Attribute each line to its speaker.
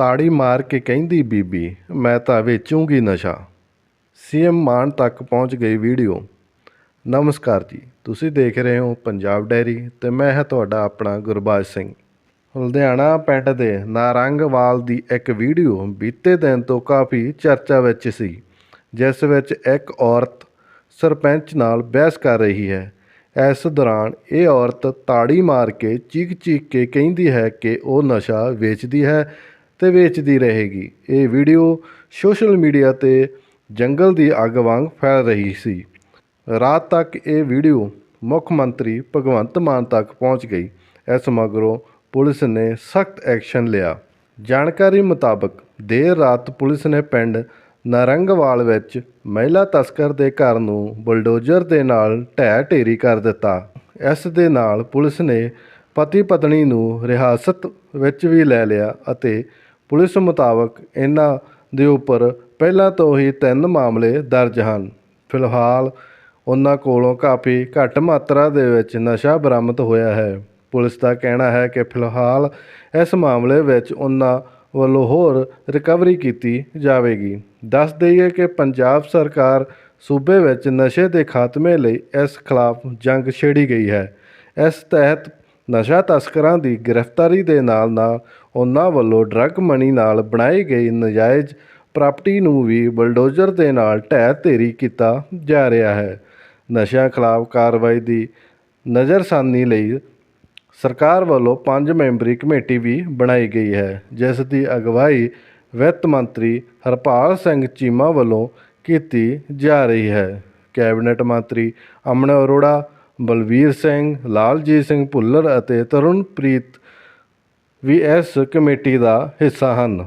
Speaker 1: ਤਾੜੀ ਮਾਰ ਕੇ ਕਹਿੰਦੀ, ਬੀਬੀ, ਮੈਂ ਤਾਂ ਵੇਚੂੰਗੀ ਨਸ਼ਾ। ਸੀਐਮ ਮਾਨ ਤੱਕ ਪਹੁੰਚ ਗਈ ਵੀਡੀਓ। ਨਮਸਕਾਰ ਜੀ, ਤੁਸੀਂ ਦੇਖ ਰਹੇ ਹੋ ਪੰਜਾਬ ਡੈਰੀ ਤੇ ਮੈਂ ਹਾਂ ਤੁਹਾਡਾ ਆਪਣਾ ਗੁਰਬਾਜ ਸਿੰਘ। ਲੁਧਿਆਣਾ ਪਿੰਡ ਦੇ ਨਾਰੰਗਵਾਲ ਦੀ ਇੱਕ ਵੀਡੀਓ ਬੀਤੇ ਦਿਨ ਤੋਂ ਕਾਫੀ ਚਰਚਾ ਵਿੱਚ ਸੀ, ਜਿਸ ਵਿੱਚ ਇੱਕ ਔਰਤ ਸਰਪੰਚ ਨਾਲ ਬਹਿਸ ਕਰ ਰਹੀ ਹੈ। ਇਸ ਦੌਰਾਨ ਇਹ ਔਰਤ ਤਾੜੀ ਮਾਰ ਕੇ ਚੀਕ ਚੀਕ ਕੇ ਕਹਿੰਦੀ ਹੈ ਕਿ ਉਹ ਨਸ਼ਾ ਵੇਚਦੀ ਹੈ ਤੇ ਵੇਚਦੀ ਰਹੇਗੀ। ਇਹ ਵੀਡੀਓ ਸੋਸ਼ਲ ਮੀਡੀਆ ਤੇ ਜੰਗਲ ਦੀ ਅੱਗ ਵਾਂਗ ਫੈਲ ਰਹੀ ਸੀ। ਰਾਤ ਤੱਕ ਇਹ ਵੀਡੀਓ ਮੁੱਖ ਮੰਤਰੀ ਭਗਵੰਤ ਮਾਨ ਤੱਕ ਪਹੁੰਚ ਗਈ। ਇਸ ਮਗਰੋਂ ਪੁਲਿਸ ਨੇ ਸਖਤ ਐਕਸ਼ਨ ਲਿਆ। ਜਾਣਕਾਰੀ ਮੁਤਾਬਕ ਦੇਰ ਰਾਤ ਪੁਲਿਸ ਨੇ ਪਿੰਡ ਨਰੰਗਵਾਲ ਵਿੱਚ ਮਹਿਲਾ ਤਸਕਰ ਦੇ ਘਰ ਨੂੰ ਬੁਲਡੋਜ਼ਰ ਦੇ ਨਾਲ ਢਹਿ ਢੇਰੀ ਕਰ ਦਿੱਤਾ। ਇਸ ਦੇ ਨਾਲ ਪੁਲਿਸ ਨੇ ਪਤੀ ਪਤਨੀ ਨੂੰ ਰਿਹਾਸਤ ਵਿੱਚ ਵੀ ਲੈ ਲਿਆ ਅਤੇ ਪੁਲਿਸ ਮੁਤਾਬਕ ਇਹਨਾਂ ਦੇ ਉੱਪਰ ਪਹਿਲਾਂ ਤੋਂ ਹੀ ਤਿੰਨ ਮਾਮਲੇ ਦਰਜ ਹਨ। ਫਿਲਹਾਲ ਉਹਨਾਂ ਕੋਲੋਂ ਕਾਫੀ ਘੱਟ ਮਾਤਰਾ ਦੇ ਵਿੱਚ ਨਸ਼ਾ ਬਰਾਮਦ ਹੋਇਆ ਹੈ। ਪੁਲਿਸ ਦਾ ਕਹਿਣਾ ਹੈ ਕਿ ਫਿਲਹਾਲ ਇਸ ਮਾਮਲੇ ਵਿੱਚ ਉਹਨਾਂ ਵੱਲੋਂ ਹੋਰ ਰਿਕਵਰੀ ਕੀਤੀ ਜਾਵੇਗੀ। ਦੱਸ ਦਈਏ ਕਿ ਪੰਜਾਬ ਸਰਕਾਰ ਸੂਬੇ ਵਿੱਚ ਨਸ਼ੇ ਦੇ ਖਾਤਮੇ ਲਈ ਇਸ ਖਿਲਾਫ ਜੰਗ ਛੇੜੀ ਗਈ ਹੈ। ਇਸ ਤਹਿਤ ਨਸ਼ਾ ਤਸਕਰਾਂ ਦੀ ਗ੍ਰਿਫਤਾਰੀ ਦੇ ਨਾਲ ਨਾਲ ਉਹਨਾਂ ਵੱਲੋਂ ਡਰੱਗ ਮਨੀ ਨਾਲ ਬਣਾਈ ਗਈ ਨਜਾਇਜ਼ ਪ੍ਰਾਪਰਟੀ ਨੂੰ ਵੀ ਬਲਡੋਜ਼ਰ ਦੇ ਨਾਲ ਢਹਿ ਢੇਰੀ ਕੀਤਾ ਜਾ ਰਿਹਾ ਹੈ। ਨਸ਼ਿਆਂ ਖਿਲਾਫ ਕਾਰਵਾਈ ਦੀ ਨਜ਼ਰਸਾਨੀ ਲਈ ਸਰਕਾਰ ਵੱਲੋਂ ਪੰਜ ਮੈਂਬਰੀ ਕਮੇਟੀ ਵੀ ਬਣਾਈ ਗਈ ਹੈ, ਜਿਸ ਦੀ ਅਗਵਾਈ ਵਿੱਤ ਮੰਤਰੀ ਹਰਪਾਲ ਸਿੰਘ ਚੀਮਾ ਵੱਲੋਂ ਕੀਤੀ ਜਾ ਰਹੀ ਹੈ। ਕੈਬਨਿਟ ਮੰਤਰੀ ਅਮਨ ਅਰੋੜਾ ਬਲਵੀਰ ਸਿੰਘ ਲਾਲਜੀਤ ਸਿੰਘ ਭੁੱਲਰ ਅਤੇ ਤਰੁਣਪ੍ਰੀਤ ਵੀ ਇਸ ਕਮੇਟੀ ਦਾ ਹਿੱਸਾ ਹਨ।